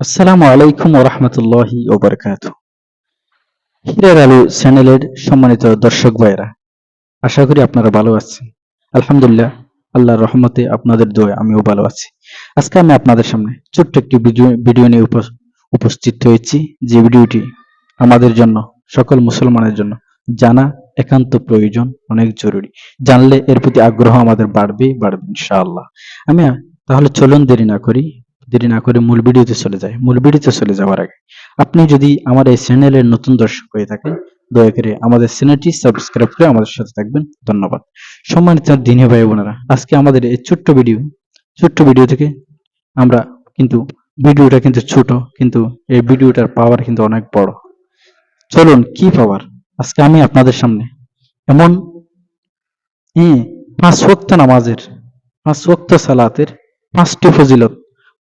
আসসালামু আলাইকুম ওরহমতুল্লাহি ওবরকাত হীরার আলু চ্যানেলের সম্মানিত দর্শক ভাইরা আশা করি আপনারা ভালো আছেন। আলহামদুলিল্লাহ, আল্লাহর রহমতে আপনাদের দোয়া আমিও ভালো আছি। আজকে আমি আপনাদের সামনে ছোট্ট একটি ভিডিও নিয়ে উপস্থিত হয়েছি। যে ভিডিওটি আমাদের জন্য, সকল মুসলমানের জন্য জানা একান্ত প্রয়োজন, অনেক জরুরি। জানলে এর প্রতি আগ্রহ আমাদের বাড়বে বাড়বে ইনশাআল্লাহ। আমি তাহলে চলুন দেরি না করি দেরি না করে মূল ভিডিওতে চলে যাই। মূল ভিডিওতে চলে যাওয়ার আগে আপনি যদি আমার এই চ্যানেলের নতুন দর্শক হয়ে থাকেন, দয়া করে আমাদের চ্যানেলটি সাবস্ক্রাইব করে আমাদের সাথে থাকবেন। ধন্যবাদ। সম্মানিত দিনী ভাই বোনেরা, আজকে আমাদের এই ছোট্ট ভিডিও ছোট্ট ভিডিও থেকে আমরা কিন্তু ভিডিওটা কিন্তু ছোট, কিন্তু এই ভিডিওটার পাওয়ার কিন্তু অনেক বড়। চলুন, কি পাওয়ার আজকে আমি আপনাদের সামনে এমন পাঁচ ওয়াক্ত নামাজের, পাঁচ ওয়াক্ত সালাতের পাঁচটি ফজিলত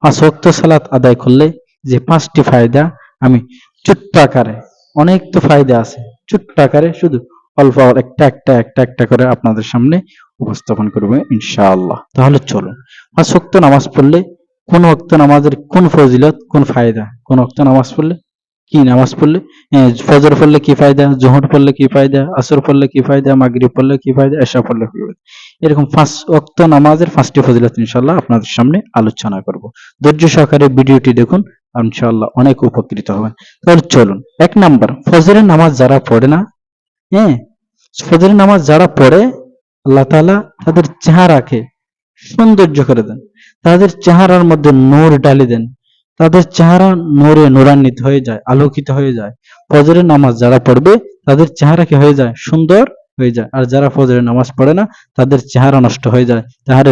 পাঁচ ওয়াক্ত সালাত আদায় করলে যে পাঁচটি ফায়দা আমি ছোট্ট আকারে, অনেক তো ফায়দা আছে, ছোট্ট আকারে শুধু অল্প একটা একটা একটা একটা করে আপনাদের সামনে উপস্থাপন করবে ইনশাআল্লাহ। তাহলে চলুন, পাঁচ ওয়াক্ত নামাজ পড়লে কোন ওয়াক্ত নামাজের কোন ফজিলত, কোন ফায়দা? কোন ওয়াক্ত নামাজ পড়লে কি নামাজ পড়লে? ফজর পড়লে কি ফায়দা? জোহর পড়লে কি ফায়দা? আসর পড়লে কি ফায়দা? মাগরিব পড়লে কি ফায়দা? এশা পড়লে কি ফায়দা? এরকম পাঁচ ওয়াক্ত নামাজের পাঁচটি ফজিলত ইনশাআল্লাহ আপনাদের সামনে আলোচনা করব। ধৈর্য সহকারে ভিডিওটি দেখুন, ইনশাআল্লাহ অনেক উপকৃত হবেন। তাহলে চলুন, এক নাম্বার, ফজরের নামাজ যারা পড়ে না হ্যাঁ ফজরের নামাজ যারা পড়ে, আল্লাহ তাআলা তাদের চেহারাকে সৌন্দর্য করে দেন। তাদের চেহারার মধ্যে নূর ঢালি দেন। তাদের চেহারা নূরে নূরান্বিত হয়ে যায়, আলোকিত হয়ে যায়। ফজরের নামাজ যারা পড়বে, তাদের চেহারা কি হয়ে যায়? সুন্দর হয়ে যায়। আর যারা ফজরের নামাজ পড়ে না, তাদের চেহারা নষ্ট হয়ে যায়। তাহারে,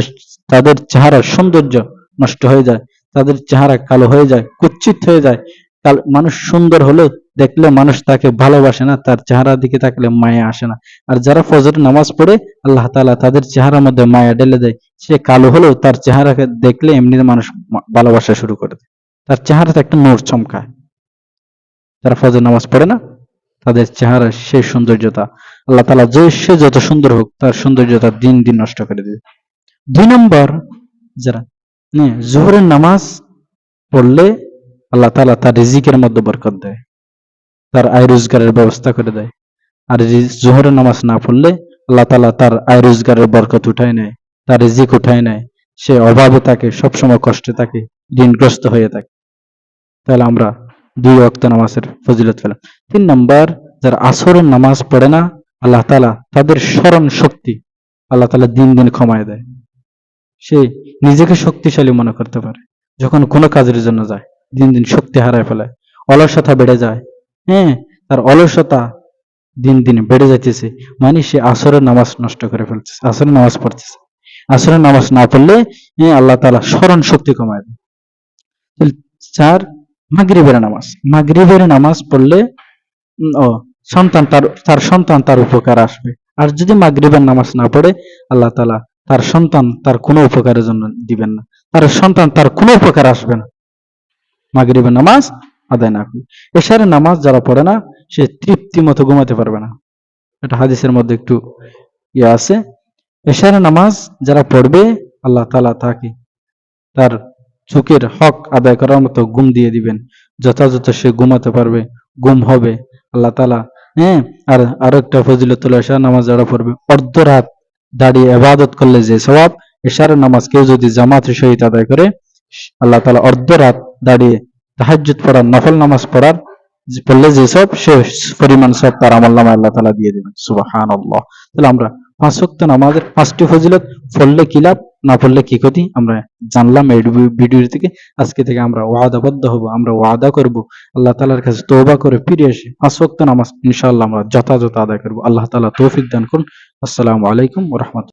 তাদের চেহারার সৌন্দর্য নষ্ট হয়ে যায়। তাদের চেহারা কালো হয়ে যায়, কুচ্ছিত হয়ে যায়। মানুষ সুন্দর হলেও দেখলে মানুষ তাকে ভালোবাসে না, তার চেহারা দিকে তাকলে মায়া আসে না। আর যারা ফজর নামাজ পড়ে, আল্লাহ তালা তাদের চেহারার মধ্যে মায়া ঢেলে দেয়। সে কালো হলেও তার চেহারাকে দেখলে এমনি মানুষ ভালোবাসা শুরু করে দেয়। তার চেহারাতে একটা নূর চমকায়। যারা ফজর নামাজ পড়ে না, তাদের চেহারার সেই সৌন্দর্যতা, আল্লাহ তাআলা যে, সে যত সুন্দর হোক, তার সৌন্দর্যতা দিন দিন নষ্ট করে দেবে। দুই নম্বর, যারা জোহরের নামাজ পড়লে আল্লাহ তাআলা তার রিজিকের মধ্যে বরকত দেয়, তার আয় রোজগারের ব্যবস্থা করে দেয়। আর জোহরের নামাজ না পড়লে আল্লাহ তাআলা তার আয় রোজগারের বরকত উঠায় নেয়, তার রিজিক উঠায় নেয়। সে অভাবে থাকে, সবসময় কষ্টে থাকে, ঋণগ্রস্ত হয়ে থাকে। তাহলে আমরা দুই ওয়াক্ত নামাজের ফজিলত পেলাম। তিন নম্বর যারা আসরের নামাজ পড়ে না আল্লাহ তাআলা তাদের স্মরণ শক্তি আল্লাহ তাআলা দিন দিন কমায় দেয়। সে নিজেকে শক্তিশালী মনে করতে পারে। যখন কোনো কাজের জন্য যায় দিন দিন শক্তি হারায় ফেলে অলসতা বেড়ে যায় হ্যাঁ তার অলসতা দিন দিন বেড়ে যাইতেছে মানে সে আসরের নামাজ নষ্ট করে ফেলতেছে আসরের নামাজ পড়তেছে। আসরের নামাজ না পড়লে হ্যাঁ, আল্লাহ তাআলা স্মরণ শক্তি কমায় দেয়। চার মাগরিবের নামাজ। মাগরিবের নামাজ পড়লে ও, সন্তান তার তার সন্তান তার উপকার আসবে। আর যদি মাগরিবের নামাজ না পড়ে, আল্লাহ তাআলা তার সন্তান তার কোনো উপকারের জন্য দিবেন না। তার সন্তান তার কোনো উপকার আসবে না। মাগরিবের নামাজ আদায় না করলে। এশারের নামাজ যারা পড়ে না, সে তৃপ্তি মতো ঘুমাতে পারবে না। এটা হাদিসের মধ্যে একটু ইয়ে আছে। এশারের নামাজ যারা পড়বে, আল্লাহ তালা তাকে তার চোখের হক আদায় করার মতো ঘুম দিয়ে দিবেন। যথাযথ সে ঘুমাতে পারবে ঘুম হবে, আল্লাহ তাআলা। হ্যাঁ আর আরও একটা ফজিলত এশার নামাজ যারা পড়বে অর্ধ রাত দাঁড়িয়ে ইবাদত করলে যে সওয়াব এশারের নামাজ কেউ যদি জামাতের সহিত আদায় করে, আল্লাহ তালা অর্ধ রাত দাঁড়িয়ে তাহাজ্জুদ পড়ার, নফল নামাজ পড়ার পড়লে যে সব সে পরিমাণ সব তার আমল নামায় আল্লাহ তাআলা দিয়ে দেবেন। সুবহানাল্লাহ। তাহলে আমরা পাঁচ ওয়াক্ত নামাজের পাঁচটি ফজিলত, পড়লে কি লাভ? না পড়লে কি ক্ষতি? আমরা জানলাম এই ভিডিও থেকে। আজকে থেকে আমরা ওয়াদাবদ্ধ হব, আমরা ওয়াদা করব। আল্লাহ তালার কাছে তোবা করে ফিরে এসে পাঁচ নামাজ, ইনশাআল্লাহ আমরা যথাযথ আদায় করব। আল্লাহ তালা তৌফিক দান করুন। আসসালামু আলাইকুম ওয়া রাহমাতুল্লাহ।